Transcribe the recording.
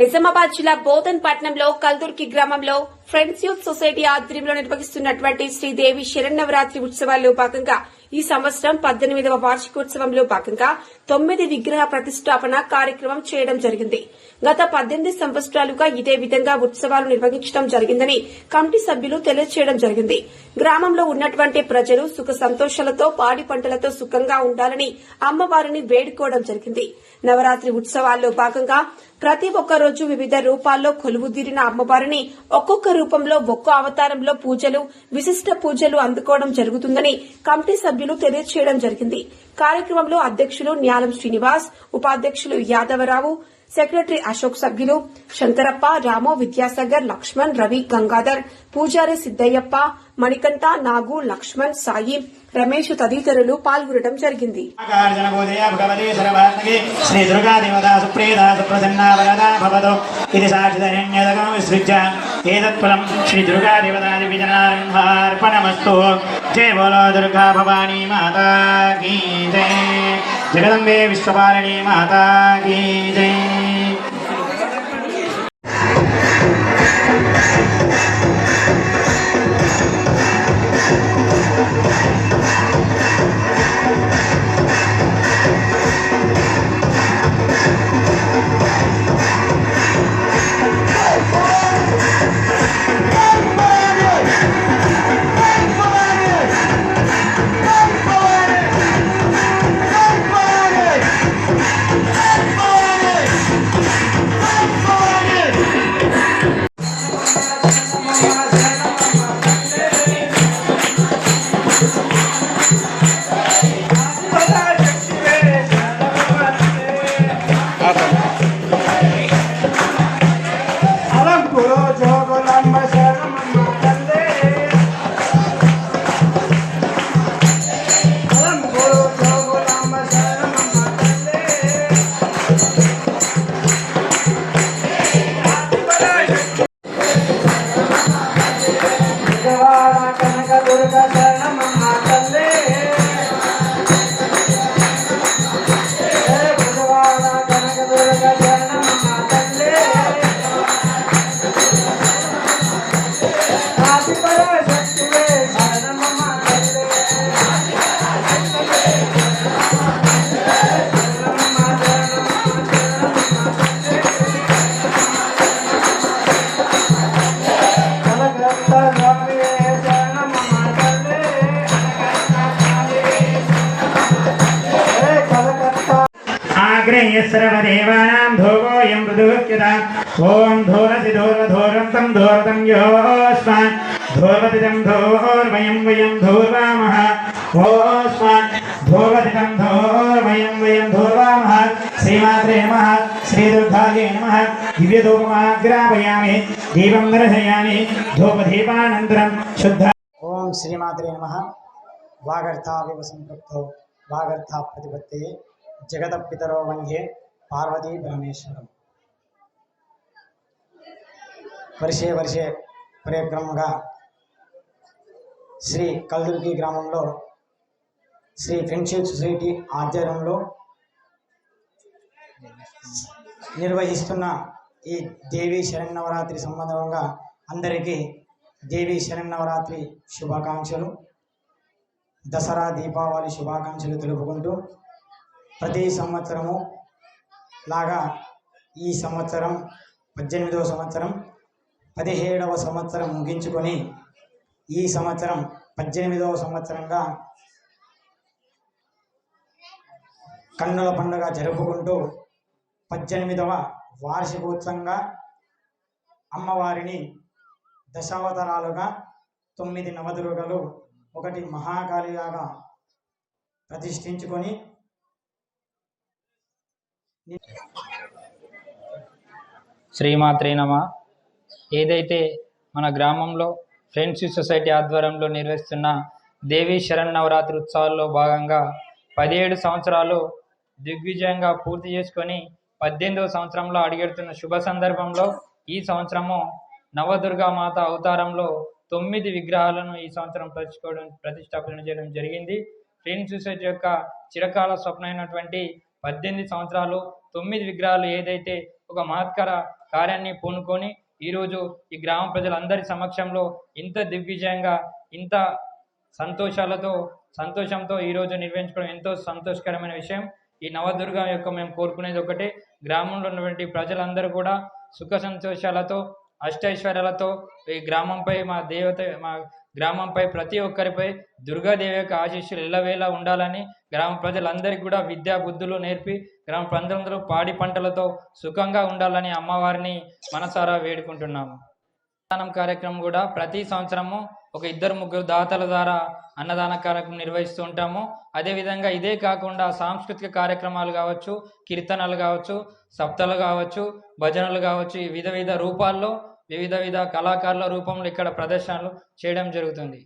నిజామాబాద్ జిల్లా బోధన్ పట్నంలో కల్దుర్కి గ్రామంలో ఫ్రెండ్స్ యూత్ సొసైటీ ఆధ్వర్యంలో నిర్వహిస్తున్నటువంటి శ్రీదేవి శరన్నవరాత్రి ఉత్సవాల్లో భాగంగా ఈ సంవత్సరం పద్దెనిమిదవ వార్షికోత్సవంలో భాగంగా తొమ్మిది విగ్రహ ప్రతిష్టాపన కార్యక్రమం చేయడం జరిగింది. గత పద్దెనిమిది సంవత్సరాలుగా ఇదే విధంగా ఉత్సవాలు నిర్వహించడం జరిగిందని కమిటీ సభ్యులు తెలియజేయడం జరిగింది. గ్రామంలో ఉన్నటువంటి ప్రజలు సుఖ సంతోషాలతో పాడి పంటలతో సుఖంగా ఉండాలని అమ్మవారిని వేడుకోవడం జరిగింది. నవరాత్రి ఉత్సవాల్లో భాగంగా ప్రతి ఒక్క రోజు వివిధ రూపాల్లో కొలువుదీరిన అమ్మవారిని ఒక్కొక్క రూపంలో ఒక్కో అవతారంలో పూజలు విశిష్ట పూజలు అందుకోవడం జరుగుతుందని కమిటీ సభ్యులు తెలియజేయడం జరిగింది. కార్యక్రమంలో అధ్యక్షులు న్యాలం శ్రీనివాస్ ఉపాధ్యక్షులు యాదవరావు సెక్రటరీ అశోక్ సభ్యులు శంకరప్ప రామో విద్యాసాగర్ లక్ష్మణ్ రవి గంగాధర్ పూజారి సిద్దయ్యప్ప మణికంఠ నాగు లక్ష్మణ్ సాయి రమేష్ తదితరులు పాల్గొనడం జరిగింది. జనబోధయ శ్రీ దుర్గా దేవతా సుప్రీత సుప్రసన్నా వరదా భవతు ఇది సాక్షిధన్యదగం విసృజ్య. ఏతత్ఫలం శ్రీ దుర్గా దేవతా విజనార్పణమస్తు జయ బోలో దుర్గా భవానీ మాతా కీ జయ. జగదంబే విశ్వపాలిని మాతా కీ జయ ఆగ్రేయ సర్వదేవానాం ధూవోయం మృదుక్యత ఓం ధూరసి ధూర్వధూరం తం ధూర్తం యోస్మాన్ ధూర్వతిదం ధూర్వయం వయం ధూర్వామః. ఓస్మాన్ ధూర్వతిదం ధూర్వయం వయం ధూర్వామః. శ్రీమాత్రే నమః. శ్రీదుర్గాయే నమః. దివ్యధూపమాగ్రాపయామి. దీపం దర్శయామి. ధూపదీపానంతరం శుద్ధ ఓం శ్రీమాత్రే నమః. వాగర్థావివ సంపృక్తౌ వాగర్థ ప్రతిపత్తే జగదపితరో వంగే పార్వతీ పరమేశ్వరం. వర్షే వర్షే పరిక్రమగా శ్రీ కల్దుర్గి గ్రామంలో శ్రీ ఫ్రెండ్షిప్ సొసైటీ ఆధ్వర్యంలో నిర్వహిస్తున్న ఈ దేవీ శరన్నవరాత్రి సంబంధంగా అందరికీ దేవీ శరన్నవరాత్రి శుభాకాంక్షలు. దసరా దీపావళి శుభాకాంక్షలు తెలుపుకుంటూ ప్రతి సంవత్సరము లాగా ఈ సంవత్సరం పద్దెనిమిదవ సంవత్సరం పదిహేడవ సంవత్సరం ముగించుకొని ఈ సంవత్సరం పద్దెనిమిదవ సంవత్సరంగా కన్నుల పండుగ జరుపుకుంటూ పద్దెనిమిదవ వార్షికోత్సవంగా అమ్మవారిని దశావతారాలుగా తొమ్మిది నవదుర్గలు ఒకటి మహాకాళిలాగా ప్రతిష్ఠించుకొని శ్రీమాత్రే నమ. ఏదైతే మన గ్రామంలో ఫ్రెండ్స్ సొసైటీ ఆధ్వర్యంలో నిర్వహిస్తున్న దేవీ శరన్నవరాత్రి ఉత్సవాల్లో భాగంగా పదిహేడు సంవత్సరాలు దిగ్విజయంగా పూర్తి చేసుకొని పద్దెనిమిదవ సంవత్సరంలో అడుగెడుతున్న శుభ సందర్భంలో ఈ సంవత్సరము నవదుర్గా మాత అవతారంలో తొమ్మిది విగ్రహాలను ఈ సంవత్సరం ప్రతిష్కోవడం ప్రతిష్టాపన చేయడం జరిగింది. ఫ్రెండ్స్ సొసైటీ యొక్క చిరకాల స్వప్నమైనటువంటి పద్దెనిమిది సంవత్సరాలు తొమ్మిది విగ్రహాలు ఏదైతే ఒక మహత్కర కార్యాన్ని పూనుకొని ఈరోజు ఈ గ్రామ ప్రజలందరి సమక్షంలో ఇంత దిగ్విజయంగా ఇంత సంతోషాలతో సంతోషంతో ఈరోజు నిర్వహించుకోవడం ఎంతో సంతోషకరమైన విషయం. ఈ నవదుర్గ యొక్క మేము కోరుకునేది ఒకటే గ్రామంలో ఉన్నటువంటి ప్రజలందరూ కూడా సుఖ సంతోషాలతో అష్టైశ్వర్యాలతో ఈ గ్రామంపై మా దేవత మా గ్రామంపై ప్రతి ఒక్కరిపై దుర్గాదేవి యొక్క ఆశీస్సులు ఎల్లవేళ ఉండాలని గ్రామ ప్రజలందరికీ కూడా విద్యా బుద్ధులు నేర్పి గ్రామ ప్రజలందరూ పాడి పంటలతో సుఖంగా ఉండాలని అమ్మవారిని మనసారా వేడుకుంటున్నాము. అన్నదానం కార్యక్రమం కూడా ప్రతి సంవత్సరము ఒక ఇద్దరు ముగ్గురు దాతల ద్వారా అన్నదాన కార్యక్రమం నిర్వహిస్తూ ఉంటాము. అదేవిధంగా ఇదే కాకుండా సాంస్కృతిక కార్యక్రమాలు కావచ్చు కీర్తనలు కావచ్చు సప్తలు కావచ్చు భజనలు కావచ్చు ఈ వివిధ వివిధ రూపాల్లో వివిధ విధ కళాకారుల రూపంలో ఇక్కడ ప్రదర్శనలు చేయడం జరుగుతుంది.